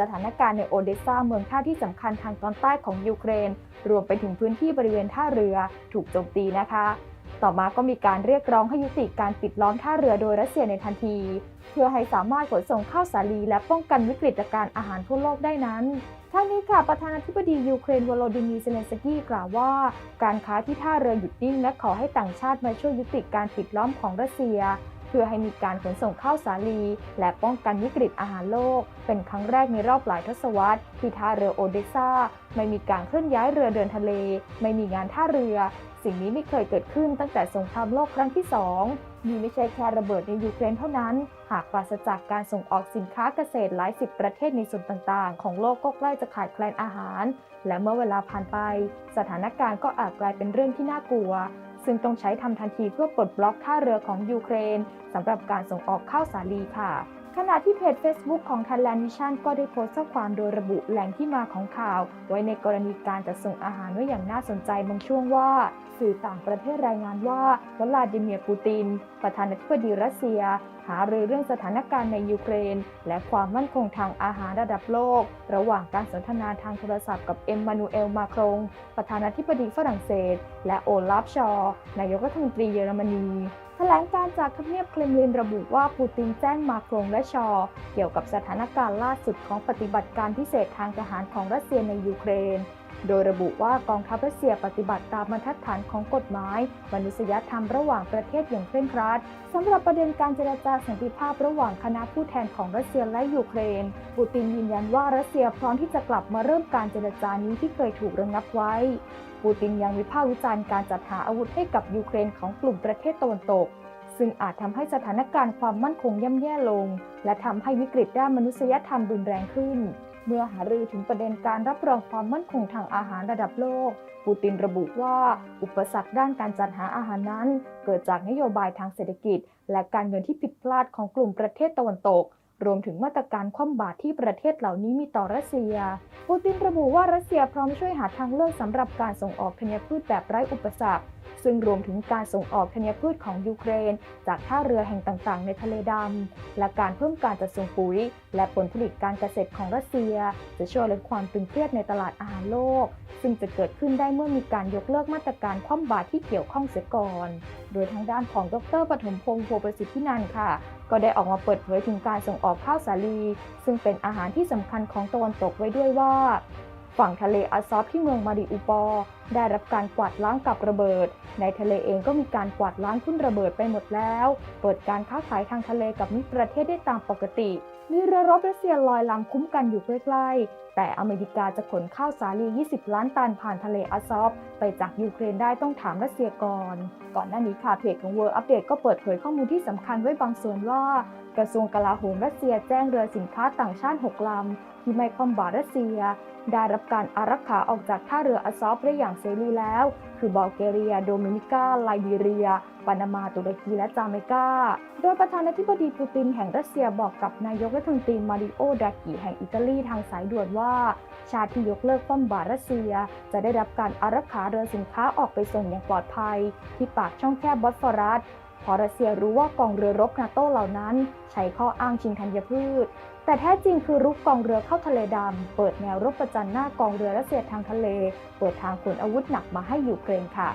สถานการณ์ในโอเดสซาเมืองท่าที่สำคัญทางตอนใต้ของยูเครน รวมไปถึงพื้นที่บริเวณท่าเรือถูกโจมตีนะคะ ต่อมาก็มีการเรียกร้องให้ยุติการปิดล้อมท่าเรือโดยรัสเซียในทันที เพื่อให้สามารถขนส่งข้าวสาลีและป้องกันวิกฤตการอาหารทั่วโลกได้นั้นทั้งนี้ค่ะประธานาธิบดียูเครนวโลดิมีเซเลนสกี้กล่าวว่า การค้าที่ท่าเรือหยุดนิ่งและขอให้ต่างชาติมาช่วยยุติการปิดล้อมของรัสเซีย เพื่อให้มีการขนส่งข้าวสาลี และป้องกันวิกฤตอาหารโลก เป็นครั้งแรกในรอบหลายทศวรรษที่ท่าเรือโอเดสซาไม่มีการเคลื่อนย้ายเรือเดินทะเล ไม่มีงานท่าเรือ สิ่งนี้ไม่เคยเกิดขึ้นตั้งแต่สงครามโลกครั้งที่สองมีไม่ใช่แค่ระเบิดในยูเครนเท่านั้น หากปราศจากการส่งออกสินค้าเกษตรหลายสิบประเทศในส่วนต่างๆ ของโลกก็ใกล้จะขาดแคลนอาหาร และเมื่อเวลาผ่านไป สถานการณ์ก็อาจกลายเป็นเรื่องที่น่ากลัว ซึ่งต้องใช้ทำทันทีเพื่อปลดบล็อกท่าเรือของยูเครนสำหรับการส่งออกข้าวสาลีค่ะ ขณะที่เพจ Facebook ของ Thailand Mission ก็ได้โพสต์ข้อความโดยระบุแหล่งที่มาของข่าว ไว้ในกรณีการจัดส่งอาหารไว้อย่างน่าสนใจบางช่วงว่า สื่อต่างประเทศรายงานว่าวลาดิเมียร์ปูติน ประธานาธิบดีรัสเซีย หารือเรื่องสถานการณ์ในยูเครน และความมั่นคงทางอาหารระดับโลก ระหว่างการสนทนาทางโทรศัพท์กับเอ็มมานูเอลมาครงประธานาธิบดีฝรั่งเศส และโอลาฟชอ นายกรัฐมนตรีเยอรมนี ถลงการจากทำเนียบเครมลินระบุว่าปูตินแจ้งมาโครงและชอ เกี่ยวกับสถานการณ์ล่าสุดของปฏิบัติการพิเศษทางทหารของรัสเซียในยูเครน โดยระบุว่ากองทัพรัสเซียปฏิบัติตามบรรทัดฐานของกฎหมายมนุษยธรรมระหว่างประเทศอย่างเคร่งครัดสำหรับประเด็นการเจรจาสันติภาพระหว่างคณะผู้แทนของรัสเซียและยูเครน ปูตินยืนยันว่ารัสเซียพร้อมที่จะกลับมาเริ่มการเจรจานี้ที่เคยถูกระงับไว้ ปูตินยังวิพากษ์วิจารณ์การจัดหาอาวุธให้กับยูเครนของกลุ่มประเทศตะวันตก ซึ่งอาจทำให้สถานการณ์ความมั่นคงย่ำแย่ลง และทำให้วิกฤตด้านมนุษยธรรมรุนแรงขึ้น เมื่อหารือถึงประเด็นการรับรองความมั่นคงทางอาหารระดับโลก ปูตินระบุว่า อุปสรรคด้านการจัดหาอาหารนั้น เกิดจากนโยบายทางเศรษฐกิจ และการเงินที่ผิดพลาดของกลุ่มประเทศตะวันตก รวมถึงมาตรการคว่ำบาตรที่ประเทศเหล่านี้มีต่อรัสเซีย ปูตินระบุว่ารัสเซียพร้อมช่วยหาทางเลือกสำหรับการส่งออกธัญพืชแบบไร้อุปสรรคซึ่งรวมถึงการส่งออกธัญพืชของยูเครน จากท่าเรือแห่งต่างๆ ในทะเลดำ และการเพิ่มการจัดส่งปุ๋ย และผลผลิตการเกษตรของรัสเซีย จะช่วยลดความตึงเครียดในตลาดอาหารโลก ซึ่งจะเกิดขึ้นได้เมื่อมีการยกเลิกมาตรการคว่ำบาตรที่เกี่ยวข้องเสียก่อน โดยทางด้านของดรปฐมพงศ์โพประสิทธินันค่ะ ก็ได้ออกมาเปิดเผยถึงการส่งออกข้าวสาลี ซึ่งเป็นอาหารที่สำคัญของตะวันตกไว้ด้วยว่า ฝั่งทะเลอาซอฟที่เมืองมาริอุปอ ได้รับการกวาดล้างกับระเบิด ในทะเลเองก็มีการกวาดล้างทุ่นระเบิดไปหมดแล้ว เปิดการค้าขายทางทะเลกับมิตรประเทศได้ตามปกติ มีเรือรบรัสเซียลอยลำคุ้มกันอยู่ใกล้ๆ แต่อเมริกาจะขนข้าวสาลี 20 ล้านตันผ่านทะเลอาซอฟไปจากยูเครนได้ต้องถามรัสเซียก่อน ก่อนหน้านี้ค่ะเพจของ World Update ก็เปิดเผยข้อมูลที่สำคัญไว้บางส่วนว่ากระทรวงกลาโหมรัสเซียแจ้งเรือสินค้าต่างชาติ 6 ลำ ที่ไม่คว่ำบาตรรัสเซีย ได้รับการอารักขาออกจากท่าเรืออาซอฟได้อย่างเสรีแล้ว คือบัลแกเรีย โดมินิกา ไลบีเรีย ปานามา ตุรกี และจาเมกา โดยประธานาธิบดีปูตินแห่งรัสเซียบอกกับนายกรัฐมนตรีมาริโอดรากิแห่งอิตาลีทางสายด่วนว่า ชาติที่ยกเลิกคว่ำบาตรรัสเซีย จะได้รับการอารักขาเรือสินค้าออกไปส่งอย่างปลอดภัย ที่ปากช่องแคบบอสฟอรัสเพราะรัสเซียรู้ว่ากองเรือรบนาโต้เหล่านั้น ใช้ข้ออ้างชิงธัญพืช แต่แท้จริงคือรุกกองเรือเข้าทะเลดำ เปิดแนวรบประจันหน้ากองเรือรัสเซียทางทะเล เปิดทางขนอาวุธหนักมาให้ยูเครนค่ะ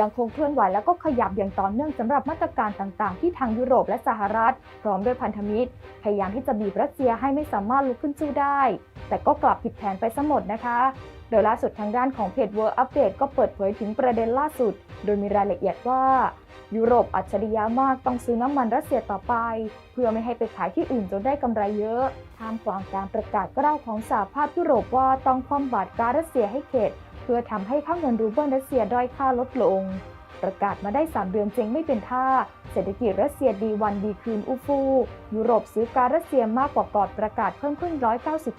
ยังคงเคลื่อนไหวแล้วก็ขยับอย่างต่อเนื่องสำหรับมาตรการต่างๆ ที่ทางยุโรปและสหรัฐ พร้อมด้วยพันธมิตร พยายามที่จะบีบรัสเซียให้ไม่สามารถลุกขึ้นสู้ได้ แต่ก็กลับผิดแผนไปซะหมดนะคะ โดยล่าสุดทางด้านของเพจ World Update ก็เปิดเผยถึงประเด็นล่าสุด โดยมีรายละเอียดว่า ยุโรปอัจฉริยะมากต้องซื้อน้ำมันรัสเซียต่อไป เพื่อไม่ให้ไปขายที่อื่นจนได้กำไรเยอะท่ามกลางการประกาศกล้าวของสหภาพยุโรปว่าต้องคว่ำบาตรการรัสเซียให้เข็ดเพื่อทำให้ค่าเงินรูเบิลรัสเซียด้อยค่าลดลง ประกาศมาได้ 3 เดือนเจ๊งไม่เป็นท่า เศรษฐกิจรัสเซียดีวันดีคืนอู้ฟู่ยุโรปซื้อการรัสเซียมากกว่าก่อนประกาศเพิ่มขึ้น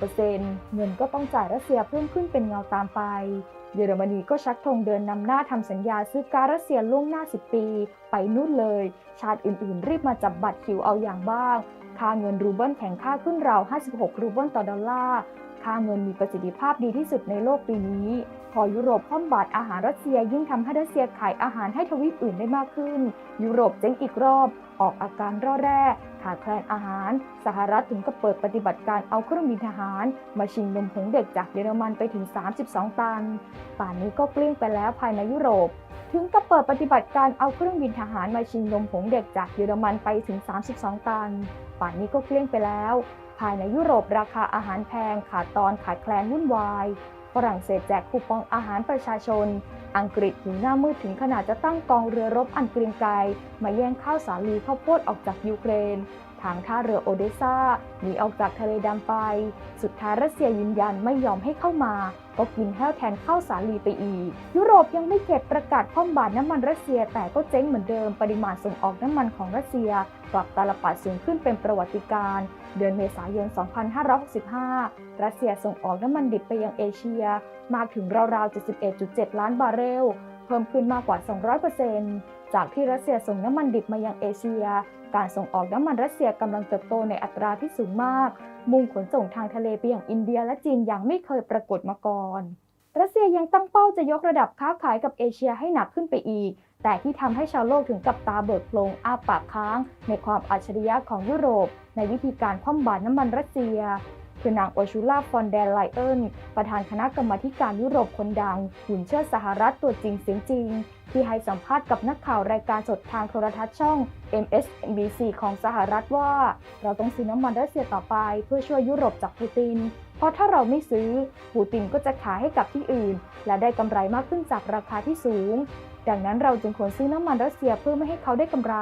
190%เงินก็ต้องจ่ายรัสเซียเพิ่มขึ้นเป็นเงาตามไป เยอรมนีก็ชักธงเดินนำหน้าทำสัญญาซื้อการรัสเซียล่วงหน้า 10 ปี ไปนู่นเลย ชาติอื่นๆ รีบมาจับบัตรคิวเอาอย่างบ้าง ค่าเงินรูเบิลแข็งค่าขึ้นราว 56 รูเบิลต่อดอลลาร์ ค่าเงินมีประสิทธิภาพดีที่สุดในโลกปีนี้ พอยุโรปคว่ำบาตรอาหารรัสเซียยิ่งทำให้รัสเซียขายอาหารให้ทวีปอื่นได้มากขึ้น ยุโรปเจ๊งอีกรอบ ออกอาการร่อแร่ขาดแคลนอาหาร สหรัฐถึงกับเปิดปฏิบัติการเอาเครื่องบินทหาร มาชิงนมผงเด็กจากเยอรมันไปถึง 32 ตัน ป่านนี้ก็เกลี้ยงไปแล้วภายในยุโรป ถึงกับเปิดปฏิบัติการเอาเครื่องบินทหารมาชิงนมผงเด็กจากเยอรมันไปถึง 32 ตัน ป่านนี้ก็เกลี้ยงไปแล้ว ภายในยุโรปราคาอาหารแพงขาดตอนขาดแคลนวุ่นวาย ฝรั่งเศสแจกคูปองอาหารประชาชน อังกฤษถึงหน้ามืดถึงขนาดจะตั้งกองเรือรบอันเกรียงไกรมาแย่งข้าวสาลีข้าวโพดออกจากยูเครน ทางท่าเรือโอเดสซาหนีออกจากทะเลดำไป สุดท้ายรัสเซียยืนยันไม่ยอมให้เข้ามา ก็กินแห้วแทนข้าวสาลีไปอีก ยุโรปยังไม่เข็ดประกาศคว่ำบาตรน้ำมันรัสเซียแต่ก็เจ๊งเหมือนเดิมปริมาณส่งออกน้ำมันของรัสเซีย กลับตาลปัดสูงขึ้นเป็นประวัติการณ์เดือนเมษายน 2565 รัสเซียส่งออกน้ำมันดิบไปยังเอเชีย มากถึงราวๆ 71.7 ล้านบาร์เรล เพิ่มขึ้นมากกว่า 200% จากที่รัสเซียส่งน้ำมันดิบมายังเอเชีย การส่งออกน้ำมันรัสเซียกำลังเติบโตในอัตราที่สูงมาก มุ่งขนส่งทางทะเลไปยังอินเดียและจีนอย่างไม่เคยปรากฏมาก่อน รัสเซียยังตั้งเป้าจะยกระดับค้าขายกับเอเชียให้หนักขึ้นไปอีก แต่ที่ทำให้ชาวโลกถึงกับตาเบิกโพลงอ้าปากค้าง ในความอัจฉริยะของยุโรป ในวิธีการคว่ำบาตรน้ำมันรัสเซีย คือนางโอชูล่าฟอนเดนไลเอินประธานคณะกรรมาการยุโรปคนดัง หุ่นเชิดสหรัฐตัวจริงเสียงจริง ที่ให้สัมภาษณ์กับนักข่าวรายการสดทางโทรทัศน์ช่อง MSNBC ของสหรัฐว่า เราต้องซื้อน้ำมันรัสเซียต่อไปเพื่อช่วยยุโรปจากปูติน ราะถ้าเราไม่ซื้อ ปูตินก็จะขายให้กับที่อื่น และได้กำไรมากขึ้นจากราคาที่สูง ดังนั้นเราจึงควรซื้อน้ำมันรัสเซียเพื่อไม่ให้เขาได้กำไร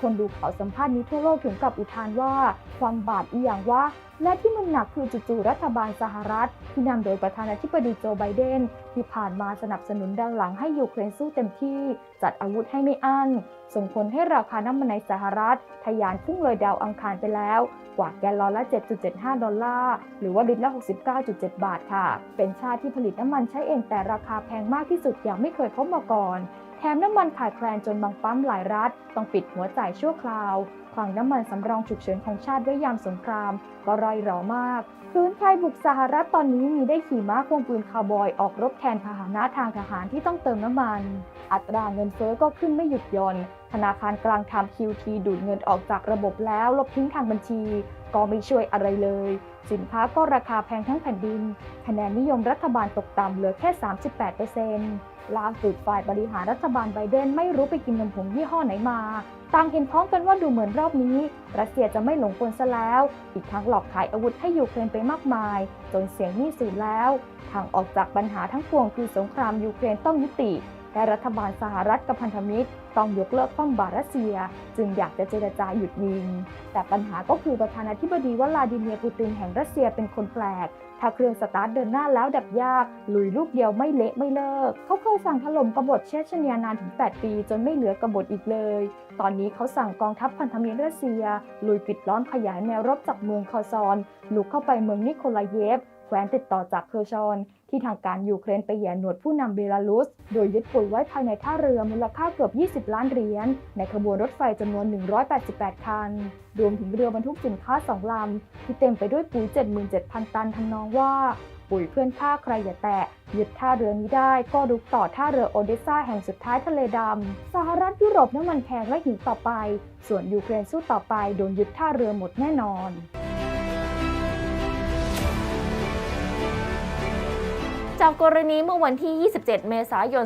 คนดูข่าวสัมภาษณ์นี้ทั่วโลกถึงกับอุทานว่า ความบาดอีอย่างว่า และที่มันหนักคือจู่ๆรัฐบาลสหรัฐ ที่นำโดยประธานาธิบดีโจไบเดนที่ผ่านมาสนับสนุนด้านหลังให้ยูเครนสู้เต็มที่ จัดอาวุธให้ไม่อั้น ส่งผลให้ราคาน้ำมันในสหรัฐทะยานพุ่งเลยดาวอังคารไปแล้ว กว่าแกลลอนละ 7.75 ดอลลาร์ หรือว่าลิตรละ 69.7 บาทค่ะ เป็นชาติที่ผลิตน้ำมันใช้เองแต่ราคาแพงมากที่สุดอย่างไม่เคยพบมาก่อน แถมน้ำมันขาดแคลนจนบางปั๊มหลายรัฐ ต้องปิดหัวจ่ายชั่วคราวคลังน้ำมันสำรองฉุกเฉินของชาติไว้ยามสงคราม ก็ร่อยหรอมากพื้นไทยบุกสหรัฐตอนนี้มีได้ขี่ม้าควงปืนคาวบอยออกรบแทนพาหนะทางทหารที่ต้องเติมน้ำมัน อัตราเงินเฟ้อก็ขึ้นไม่หยุดย่อนธนาคารกลางทำ QT ดูดเงินออกจากระบบแล้วลบทิ้งทางบัญชี ก็ไม่ช่วยอะไรเลย สินค้าก็ราคาแพงทั้งแผ่นดิน คะแนนนิยมรัฐบาลตกต่ำเหลือแค่ 38%ล่าสุดฝ่ายบริหารรัฐบาลไบเดนไม่รู้ไปกินนมผงยี่ห้อไหนมา ต่างเห็นพ้องกันว่าดูเหมือนรอบนี้ รัสเซียจะไม่หลงกลซะแล้ว อีกทั้งหลอกขายอาวุธให้ยูเครนไปมากมาย จนเสียงหนี้สูญแล้ว ทางออกจากปัญหาทั้งปวงคือสงครามยูเครนต้องยุติ และรัฐบาลสหรัฐกับพันธมิตร ต้องยกเลิกคว่ำบารรัสเซีย จึงอยากจะเจรจาหยุดยิง แต่ปัญหาก็คือประธานาธิบดีวลาดิเมียร์ปูตินแห่งรัสเซียเป็นคนแปลก ถ้าเครื่องสตาร์ทเดินหน้าแล้วดับยาก ลุยลูกเดียวไม่เละไม่เลิก เขาเคยสั่งถล่มกบฏเชชเนียนานถึง 8 ปี จนไม่เหลือกบฏอีกเลย ตอนนี้เขาสั่งกองทัพพันธมิตรรัสเซีย ลุยปิดล้อมขยายแนวรบจากเมืองคอซอนลุกเข้าไปเมืองนิโคลาเยฟ แคว้นติดต่อจากเคอร์ชอน ที่ทางการยูเครนไปแย่หนวดผู้นำเบลารุส โดยยึดปุ๋ยไว้ภายในท่าเรือมูลค่าเกือบ 20 ล้านเหรียญ ในขบวนรถไฟจำนวน 188 คัน รวมถึงเรือบรรทุกสินค้าสองลำ ที่เต็มไปด้วยปุ๋ย 77,000 ตันทำนองว่า ปุ๋ยเพื่อนข้าใครอย่าแตะยึดท่าเรือนี้ได้ก็รุกต่อท่าเรือโอเดสซาแห่งสุดท้ายทะเลดำ สหรัฐยุโรปน้ำมันแพงและหิวต่อไป ส่วนยูเครนสู้ต่อไปโดนยึดท่าเรือหมดแน่นอน จากกรณีเมื่อวันที่ 27 เมษายน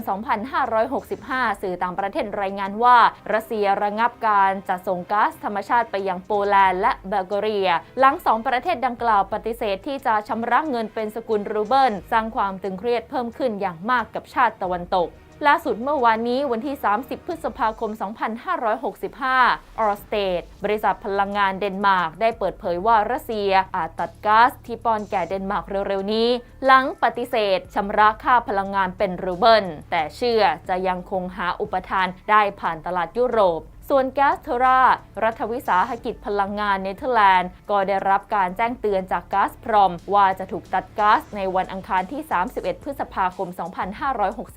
2565 สื่อต่างประเทศรายงานว่า รัสเซียระงับการจัดส่งก๊าซธรรมชาติไปยังโปแลนด์และบัลแกเรีย หลังสองประเทศดังกล่าวปฏิเสธที่จะชำระเงินเป็นสกุลรูเบิล สร้างความตึงเครียดเพิ่มขึ้นอย่างมากกับชาติตะวันตก ล่าสุดเมื่อวานนี้วันที่ 30 พฤษภาคม 2565 ออร์สเตดบริษัทพลังงานเดนมาร์กได้เปิดเผยว่ารัสเซียอาจตัดก๊าซที่ป้อนแก่เดนมาร์กเร็วๆนี้ หลังปฏิเสธชำระค่าพลังงานเป็นรูเบิล แต่เชื่อจะยังคงหาอุปทานได้ผ่านตลาดยุโรป ส่วนแก๊สเทรา รัฐวิสาหกิจพลังงานเนเธอร์แลนด์ ก็ได้รับการแจ้งเตือนจากก๊าซพรอม ว่าจะถูกตัดก๊าซในวันอังคารที่ 31 พฤษภาคม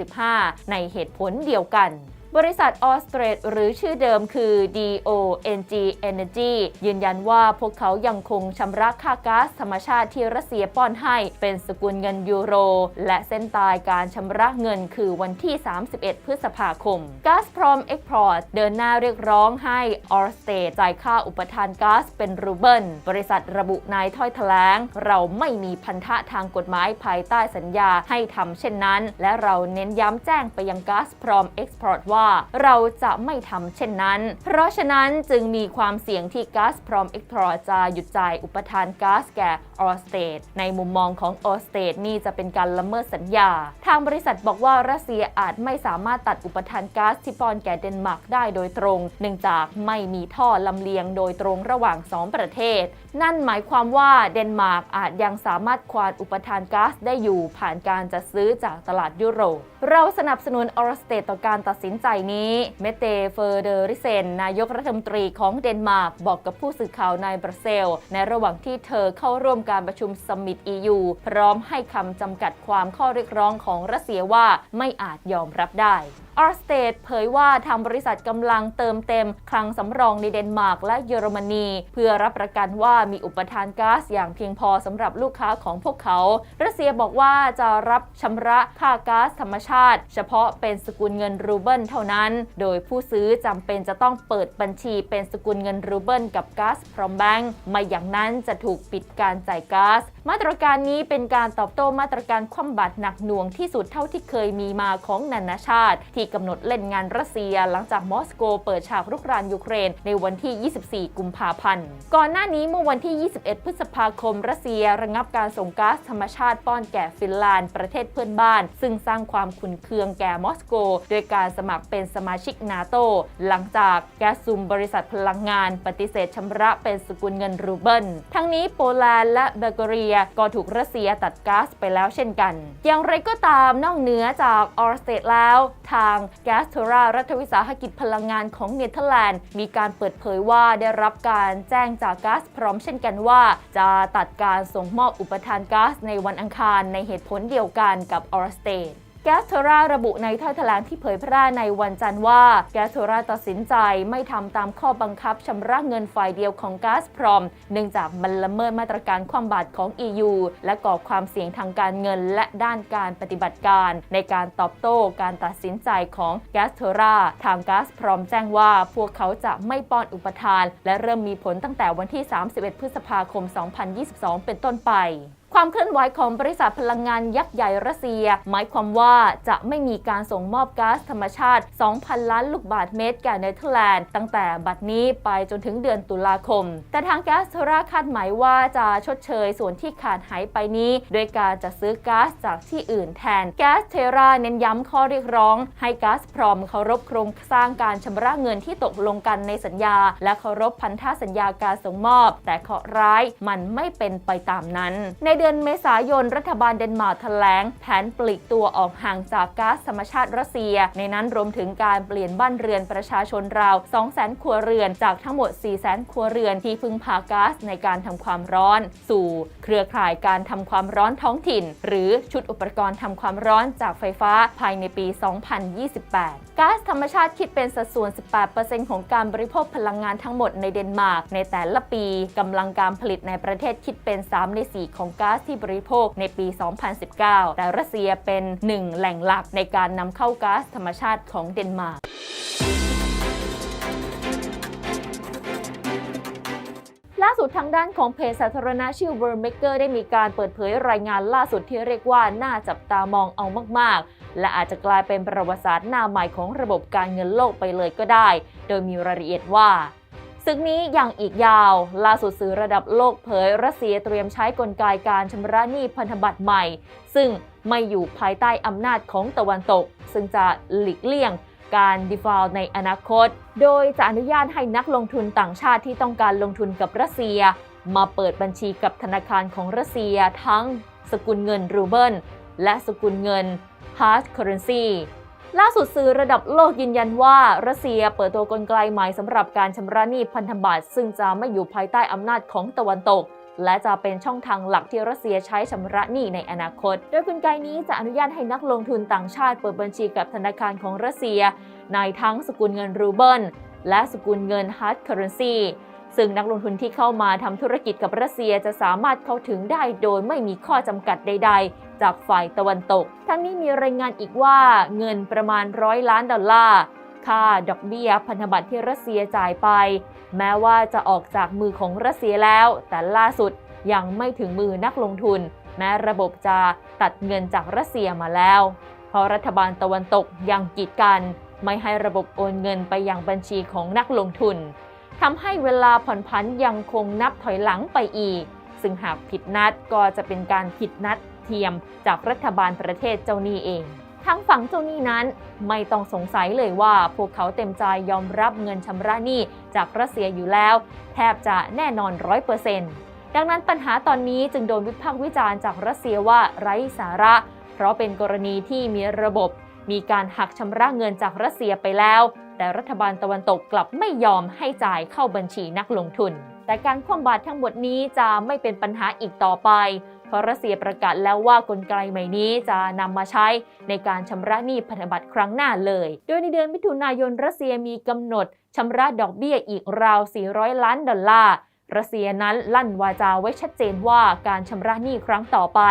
2565 ในเหตุผลเดียวกัน บริษัทออสเตรดหรือชื่อเดิมคือ DONG Energy ยืนยันว่าพวกเขายังคงชำระค่าก๊าซธรรมชาติที่รัสเซียป้อนให้เป็นสกุลเงินยูโร และเส้นตายการชำระเงินคือวันที่ 31 พฤษภาคม g a z p r o m Export เดินหน้าเรียกร้องให้ออสเตรดจ่ายค่าอุปทานก๊าซเป็นรูเบิล บริษัทระบุในถ้อยแถลง เราไม่มีพันธะทางกฎหมายภายใต้สัญญาให้ทำเช่นนั้น และเราเน้นย้ำแจ้งไปยัง g a z p r o m Export ว่าเราจะไม่ทำเช่นนั้น เพราะฉะนั้นจึงมีความเสี่ยงที่ก๊าซพรอมเอ็กทรอจะหยุดจ่ายอุปทานก๊าซแก่ ออสเตดในมุมมองของออสเตดนี่จะเป็นการละเมิดสัญญา ทางบริษัทบอกว่ารัสเซียอาจไม่สามารถตัดอุปทานก๊าซที่ปอนแก่เดนมาร์กได้โดยตรง เนื่องจากไม่มีท่อลำเลียงโดยตรงระหว่างสองประเทศ นั่นหมายความว่าเดนมาร์กอาจยังสามารถควานอุปทานก๊าซได้อยู่ผ่านการจัดซื้อจากตลาดยุโรป เราสนับสนุนออสเตดต่อการตัดสินใจนี้ เมเตเฟอร์เดริเซน นายกรัฐมนตรีของเดนมาร์กบอกกับผู้สื่อข่าวในบรัสเซล ในระหว่างที่เธอเข้าร่วมการประชุมสมิต EU พร้อมให้คำจำกัดความข้อเรียกร้องของรัสเซียว่าไม่อาจยอมรับได้ ออร์สเตดเผยว่าทางบริษัทกำลังเติมเต็มคลังสำรองในเดนมาร์กและเยอรมนี เพื่อรับประกันว่ามีอุปทานก๊าซอย่างเพียงพอสำหรับลูกค้าของพวกเขา รัสเซียบอกว่าจะรับชำระค่าก๊าซธรรมชาติ เฉพาะเป็นสกุลเงินรูเบิลเท่านั้น โดยผู้ซื้อจำเป็นจะต้องเปิดบัญชีเป็นสกุลเงินรูเบิลกับก๊าซพรอมแบงก์ไม่อย่างนั้นจะถูกปิดการจ่ายก๊าซมาตรการนี้เป็นการตอบโต้มาตรการคว่ำบาตรหนักหน่วงที่สุดเท่าที่เคยมีมาของนานาชาติที่กำหนดเล่นงานรัสเซีย หลังจากมอสโกเปิดฉากรุกรานยูเครน ในวันที่ 24 กุมภาพันธ์ ก่อนหน้านี้เมื่อวันที่ 21 พฤษภาคม รัสเซียระงับการส่งก๊าซธรรมชาติป้อนแก่ฟินแลนด์ประเทศเพื่อนบ้าน ซึ่งสร้างความขุ่นเคืองแก่มอสโก โดยการสมัครเป็นสมาชิกนาโตหลังจากแก๊สซุมบริษัทพลังงาน ปฏิเสธชำระเป็นสกุลเงินรูเบิล ทั้งนี้โปแลนด์และเบลกเรียก็ถูกรัสเซียตัดก๊าซไปแล้วเช่นกัน อย่างไรก็ตามนอกเหนือจากออร์สเตดแล้วทางแกสโทรารัฐวิสาหกิจพลังงานของเนเธอร์แลนด์ มีการเปิดเผยว่าได้รับการแจ้งจากก๊าซพร้อมเช่นกันว่า จะตัดการส่งมอบอุปทานก๊าซในวันอังคารในเหตุผลเดียวกันกับออร์สเตน แกสโทราระบุในถ้อยแถลงที่เผยแพร่ในวันจันทร์ว่าแกสโทราตัดสินใจไม่ทำตามข้อบังคับชำระเงินฝ่ายเดียวของก๊าซพรอม เนื่องจากมันละเมิดมาตรการความบาดของ EU และก่อความเสี่ยงทางการเงินและด้านการปฏิบัติการ ในการตอบโต้การตัดสินใจของแกสโทราทางก๊าซพรอมแจ้งว่าพวกเขาจะไม่ป้อนอุปทาน และเริ่มมีผลตั้งแต่วันที่ 31 พฤษภาคม 2022 เป็นต้นไป ความเคลื่อนไหวของบริษัทพลังงานยักษ์ใหญ่รัสเซีย หมายความว่าจะไม่มีการส่งมอบก๊าซธรรมชาติ 2,000 ล้านลูกบาศก์เมตรแก่เนเธอร์แลนด์ตั้งแต่บัดนี้ไปจนถึงเดือนตุลาคม แต่ทางแก๊สโทราคาดหมายว่าจะชดเชยส่วนที่ขาดหายไปนี้ โดยการจะซื้อก๊าซจากที่อื่นแทนแก๊สเทราเน้นย้ำข้อเรียกร้อง ให้ก๊าซพรอมเคารพโครงสร้างการชำระเงินที่ตกลงกันในสัญญา และเคารพพันธสัญญาการส่งมอบ แต่เคาะร้ายมันไม่เป็นไปตามนั้น ในเดือนเมษายน รัฐบาลเดนมาร์กแถลง แผนปลีกตัวออกห่างจากก๊าซธรรมชาติรัสเซีย ในนั้นรวมถึงการเปลี่ยนบ้านเรือนประชาชนราว 200,000 ครัวเรือนจากทั้งหมด 400,000 ครัวเรือนที่พึ่งพาก๊าซในการทำความร้อน สู่เครือข่ายการทำความร้อนท้องถิ่น หรือชุดอุปกรณ์ทำความร้อนจากไฟฟ้าภายในปี 2028 ก๊าซธรรมชาติคิดเป็นสัดส่วน 18%ของการบริโภคพลังงานทั้งหมดในเดนมาร์กในแต่ละปีกำลังการผลิตในประเทศคิดเป็น 3 ใน 4 ของก๊าซที่บริโภคในปี 2019 แต่รัสเซียเป็นหนึ่งแหล่งหลักในการนำเข้าก๊าซธรรมชาติของเดนมาร์กล่าสุดทางด้านของเพจสาธารณะชื่อ World Maker ได้มีการเปิดเผยรายงานล่าสุดที่เรียกว่าน่าจับตามองเอามาก ๆ และอาจจะกลายเป็นประวัติศาสตร์หน้าใหม่ของระบบการเงินโลกไปเลยก็ได้ โดยมีรายละเอียดว่า ศึกนี้ยังอีกยาว ล่าสุดสื่อระดับโลกเผยรัสเซียเตรียมใช้กลไกการชำระหนี้พันธบัตรใหม่ ซึ่งไม่อยู่ภายใต้อำนาจของตะวันตก ซึ่งจะหลีกเลี่ยงการ default ในอนาคต โดยจะอนุญาตให้นักลงทุนต่างชาติที่ต้องการลงทุนกับรัสเซีย มาเปิดบัญชีกับธนาคารของรัสเซียทั้งสกุลเงินรูเบิลและสกุลเงิน hard currency ล่าสุดสื่อระดับโลกยืนยันว่า รัสเซียเปิดตัวกลไกใหม่สำหรับการชำระหนี้พันธบัตรซึ่งจะไม่อยู่ภายใต้อำนาจของตะวันตก และจะเป็นช่องทางหลักที่รัสเซียใช้ชำระหนี้ในอนาคต โดยกลไกนี้จะอนุญาตให้นักลงทุนต่างชาติเปิดบัญชีกับธนาคารของรัสเซีย ในทั้งสกุลเงินรูเบิลและสกุลเงินฮาร์ดเคอร์เรนซีซึ่งนักลงทุนที่เข้ามาทำธุรกิจกับรัสเซียจะสามารถเข้าถึงได้โดยไม่มีข้อจำกัดใด ๆ จากฝ่ายตะวันตก ทั้งนี้มีรายงานอีกว่าเงินประมาณร้อยล้านดอลลาร์ค่าดอกเบี้ยพันธบัตรที่รัสเซียจ่ายไป แม้ว่าจะออกจากมือของรัสเซียแล้ว แต่ล่าสุดยังไม่ถึงมือนักลงทุน แม้ระบบจะตัดเงินจากรัสเซียมาแล้ว เพราะรัฐบาลตะวันตกยังกีดกัน ไม่ให้ระบบโอนเงินไปยังบัญชีของนักลงทุนทำให้เวลาผ่อนผันยังคงนับถอยหลังไปอีก ซึ่งหากผิดนัดก็จะเป็นการผิดนัด เทียมจากรัฐบาลประเทศเจ้าหนี้เอง ทั้งฝั่งเจ้าหนี้นั้นไม่ต้องสงสัยเลยว่าพวกเขาเต็มใจยอมรับเงินชำระหนี้จากรัสเซียอยู่แล้ว แทบจะแน่นอนร้อยเปอร์เซ็นต์ดังนั้นปัญหาตอนนี้จึงโดนวิพากษ์วิจารณ์จากรัสเซียว่าไร้สาระ เพราะเป็นกรณีที่มีระบบ มีการหักชำระเงินจากรัสเซียไปแล้ว แต่รัฐบาลตะวันตกกลับไม่ยอมให้จ่ายเข้าบัญชีนักลงทุน แต่การคว่ำบาตรทั้งหมดนี้จะไม่เป็นปัญหาอีกต่อไป เพราะรัสเซียประกาศแล้วว่ากลไกใหม่นี้จะนำมาใช้ในการชำระหนี้พันธบัตรครั้งหน้าเลย โดยในเดือนมิถุนายนรัสเซียมีกำหนดชำระดอกเบี้ยอีกราว 400 ล้านดอลลาร์รัสเซียนั้นลั่นวาจาไว้ชัดเจนว่าการชำระหนี้ครั้งต่อไป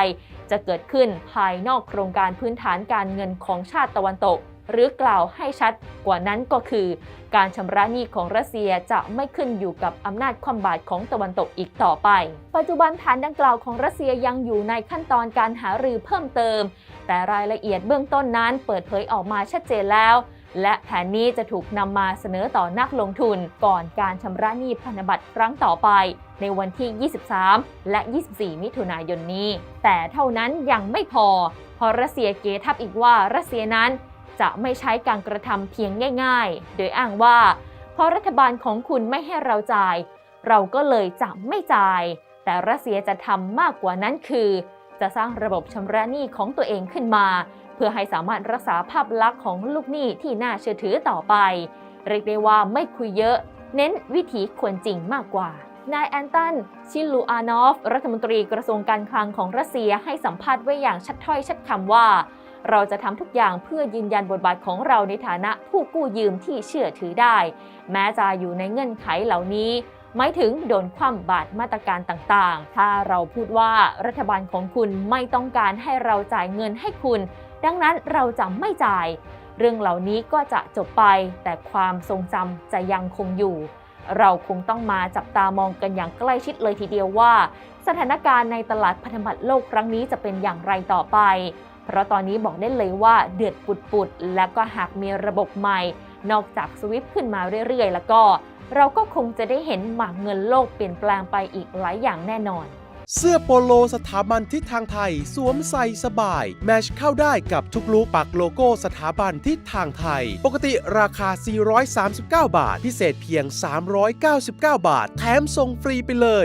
จะเกิดขึ้นภายนอกโครงการพื้นฐานการเงินของชาติตะวันตก หรือกล่าวให้ชัดกว่านั้นก็คือ การชำระหนี้ของรัสเซียจะไม่ขึ้นอยู่กับอำนาจความบาตรของตะวันตกอีกต่อไป ปัจจุบันแผนดังกล่าวของรัสเซียยังอยู่ในขั้นตอนการหารือเพิ่มเติม แต่รายละเอียดเบื้องต้นนั้นเปิดเผยออกมาชัดเจนแล้ว และแผนนี้จะถูกนำมาเสนอต่อนักลงทุน ก่อนการชำระหนี้พันธบัตรครั้งต่อไป ในวันที่ 23 และ 24 มิถุนายนนี้ แต่เท่านั้นยังไม่พอเพราะรัสเซียเกทับอีกว่ารัสเซียนั้น จะไม่ใช้การกระทำเพียงง่าย ๆ โดยอ้างว่า เพราะรัฐบาลของคุณไม่ให้เราจ่าย เราก็เลยจะไม่จ่าย แต่รัสเซียจะทำมากกว่านั้นคือ จะสร้างระบบชำระหนี้ของตัวเองขึ้นมา เพื่อให้สามารถรักษาภาพลักษณ์ของลูกหนี้ที่น่าเชื่อถือต่อไป เรียกได้ว่าไม่คุยเยอะ เน้นวิถีควรจริงมากกว่านายแอนตัน ชิลูอานอฟ รัฐมนตรีกระทรวงการคลังของรัสเซียให้สัมภาษณ์ไว้อย่างชัดถ้อยชัดคำว่า เราจะทำทุกอย่างเพื่อยืนยันบทบาทของเราในฐานะผู้กู้ยืมที่เชื่อถือได้ แม้จะอยู่ในเงื่อนไขเหล่านี้หมายถึงโดนคว่ำบาตรมาตรการต่างๆ ถ้าเราพูดว่ารัฐบาลของคุณไม่ต้องการให้เราจ่ายเงินให้คุณ ดังนั้นเราจะไม่จ่าย เรื่องเหล่านี้ก็จะจบไป แต่ความทรงจำจะยังคงอยู่ เราคงต้องมาจับตามองกันอย่างใกล้ชิดเลยทีเดียวว่า สถานการณ์ในตลาดพันธบัตรโลกครั้งนี้จะเป็นอย่างไรต่อไป เพราะตอนนี้บอกได้เลยว่าเดือดปุดๆ และก็หากมีระบบใหม่ นอกจากสวิฟขึ้นมาเรื่อยๆ แล้วก็ เราก็คงจะได้เห็นหมากเงินโลกเปลี่ยนแปลงไปอีกหลายอย่างแน่นอน เสื้อโปโลสถาบันทิศทางไทย สวมใส่สบาย แมชเข้าได้กับทุกลุกปักโลโก้สถาบันทิศทางไทย ปกติราคา 439 บาท พิเศษเพียง 399 บาท แถมส่งฟรีไปเลย